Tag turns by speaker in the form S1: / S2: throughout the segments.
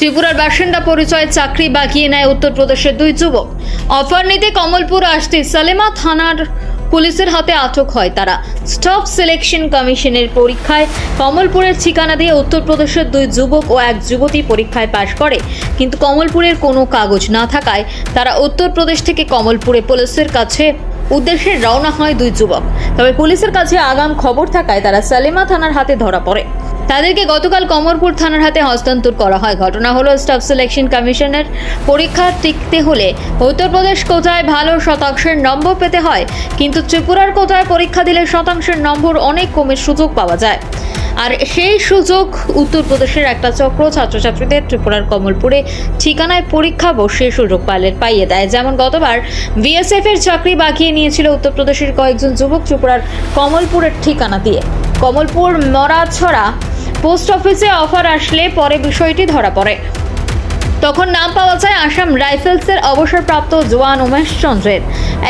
S1: ত্রিপুরার বাসিন্দা পরিচয়ে চাকরি বাগিয়ে নেয় উত্তরপ্রদেশের দুই যুবক। অফার নিতে কমলপুর আসতে সালেমা থানার পুলিশের হাতে আটক হয় তারা। স্টাফ সিলেকশন কমিশনের পরীক্ষায় কমলপুরের ঠিকানা দিয়ে উত্তরপ্রদেশের দুই যুবক ও এক যুবতী পরীক্ষায় পাশ করে। কিন্তু কমলপুরের কোনো কাগজ না থাকায় তারা উত্তরপ্রদেশ থেকে কমলপুরে পুলিশের কাছে উদ্দেশ্যে রওনা হয় দুই যুবক। তবে পুলিশের কাছে আগাম খবর থাকায় তারা সালেমা থানার হাতে ধরা পড়ে। তাদেরকে গতকাল কমরপুর থানার হাতে হস্তান্তর করা হয়। ঘটনা হলো স্টাফ সিলেকশন কমিশনের পরীক্ষা টিকতে হলে উত্তরপ্রদেশ কোটায় ভালো শতাংশের নম্বর পেতে হয়, কিন্তু ত্রিপুরার কোটায় পরীক্ষা দিলে শতাংশের নম্বর অনেক কমে সুযোগ পাওয়া যায়। আর সেই সুযোগ উত্তরপ্রদেশের একটা চক্র ছাত্রছাত্রীদের ত্রিপুরার কমলপুরে ঠিকানায় পরীক্ষা বসে সুযোগ পাইলে পাইয়ে দেয়। যেমন গতবার বিএসএফ এর চাকরি বাকিয়ে নিয়েছিল উত্তরপ্রদেশের কয়েকজন যুবক ত্রিপুরার কমলপুরের ঠিকানা দিয়ে। কমলপুর মরাছড়া পোস্ট অফিসে অফার আসলে পরে বিষয়টি ধরা পড়ে। তখন নাম পাওয়া যায় আসাম রাইফেলসের অবসরপ্রাপ্ত জওয়ান উমেশ চন্দ্রের।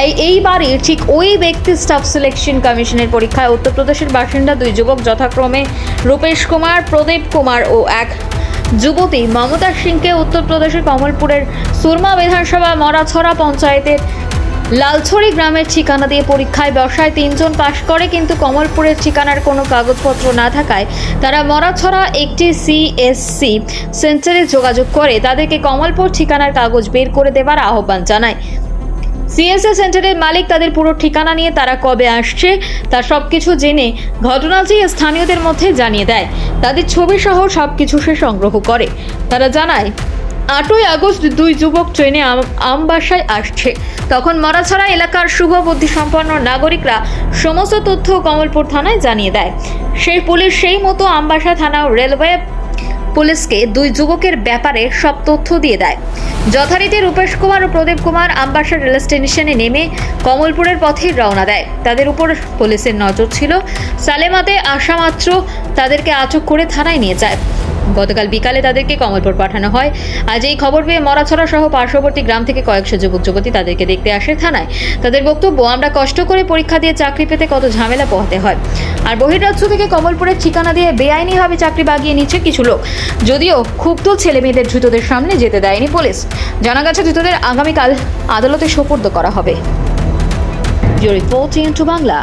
S1: এই এইবারই ঠিক ওই ব্যক্তি স্টাফ সিলেকশন কমিশনের পরীক্ষায় উত্তরপ্রদেশের বাসিন্দা দুই যুবক যথাক্রমে রূপেশ কুমার, প্রদীপ কুমার ও এক যুবতী মমতা সিংকে উত্তরপ্রদেশের কমলপুরের সুরমা বিধানসভা মরাছড়া পঞ্চায়েতের লালছড়ি গ্রামের ঠিকানা দিয়ে পরীক্ষায় বসায় তিনজন পাশ করে, কিন্তু কমলপুরের ঠিকানার কোনো কাগজপত্র না থাকায় তারা মরাছড়া একটি সিএসসি সেন্টারে যোগাযোগ করে তাদেরকে কমলপুর ঠিকানার কাগজ বের করে দেওয়ার আহ্বান জানায়। সিএসএ সেন্টারের মালিক তাদের পুরো ঠিকানা নিয়ে তারা কবে আসছে তার সব কিছু জেনে ঘটনাটি স্থানীয়দের মধ্যে জানিয়ে দেয়। তাদের ছবি সহ সব কিছু সে সংগ্রহ করে। তারা জানায় আটই আগস্ট দুই যুবক ট্রেনে আম- আমবাসায় আসছে। তখন মরাছড়া এলাকার শুভ বুদ্ধি সম্পন্ন নাগরিকরা সমস্ত তথ্য কমলপুর থানায় জানিয়ে দেয়। সেই পুলিশ সেই মতো আমবাসা থানা রেলওয়ে পুলিশকে দুই যুবকের ব্যাপারে সব তথ্য দিয়ে দেয়। যথারীতি রূপেশ কুমার ও প্রদীপ কুমার আমবাসা রেল স্টেশনে নেমে কমলপুরের পথে রওনা দেয়। তাদের উপর পুলিশের নজর ছিল। সালেমাতে আসা মাত্র তাদেরকে আটক করে থানায় নিয়ে যায়। গতকাল বিকালে তাদেরকে কমলপুর পাঠানো হয়। আজ এই খবর পেয়ে মরাছড়া সহ পার্শ্ববর্তী গ্রাম থেকে কয়েকশো যুবক যুবতী তাদেরকে দেখতে আসে থানায়। তাদের বক্তব্য, আমরা কষ্ট করে পরীক্ষা দিয়ে চাকরি পেতে কত ঝামেলা পোহাতে হয়। আর বহির্রাজ্য থেকে কমলপুরের ঠিকানা দিয়ে বেআইনিভাবে চাকরি বাগিয়ে নিচ্ছে কিছু লোক। যদিও ক্ষুব্ধ ছেলে মেয়েদের ধৃতদের সামনে যেতে দেয়নি পুলিশ। জানা গেছে ধৃতদের আগামীকাল আদালতে সোপর্দ করা হবে। Reporting two Bangla